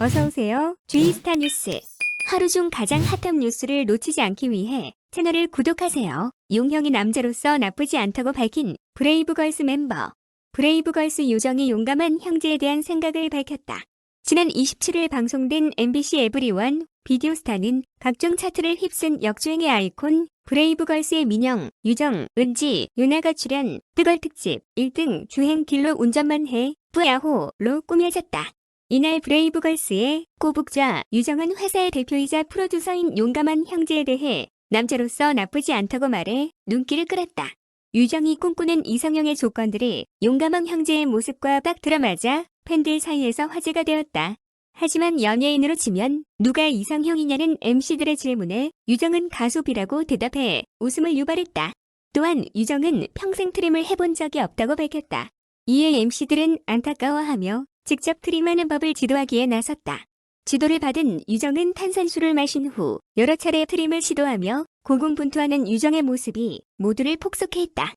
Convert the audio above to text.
어서오세요. 주이스타 뉴스. 하루 중 가장 핫한 뉴스를 놓치지 않기 위해 채널을 구독하세요. 용형이 남자로서 나쁘지 않다고 밝힌 브레이브걸스 멤버. 브레이브걸스 요정이 용감한 형제에 대한 생각을 밝혔다. 지난 27일 방송된 MBC 에브리원 비디오 스타는 각종 차트를 휩쓴 역주행의 아이콘 브레이브걸스의 민영, 유정, 은지, 유나가 출연 뜨걸 특집 1등 주행 길로 운전만 해 뿌야호로 꾸며졌다. 이날 브레이브걸스의 꼬북자 유정은 회사의 대표이자 프로듀서인 용감한 형제에 대해 남자로서 나쁘지 않다고 말해 눈길을 끌었다. 유정이 꿈꾸는 이상형의 조건들이 용감한 형제의 모습과 딱 들어맞아 팬들 사이에서 화제가 되었다. 하지만 연예인으로 치면 누가 이상형이냐는 MC들의 질문에 유정은 가수비라고 대답해 웃음을 유발했다. 또한 유정은 평생 트림을 해본 적이 없다고 밝혔다. 이에 MC들은 안타까워하며 직접 트림하는 법을 지도하기에 나섰다. 지도를 받은 유정은 탄산수를 마신 후 여러 차례 트림을 시도하며 고군분투하는 유정의 모습이 모두를 폭소케 했다.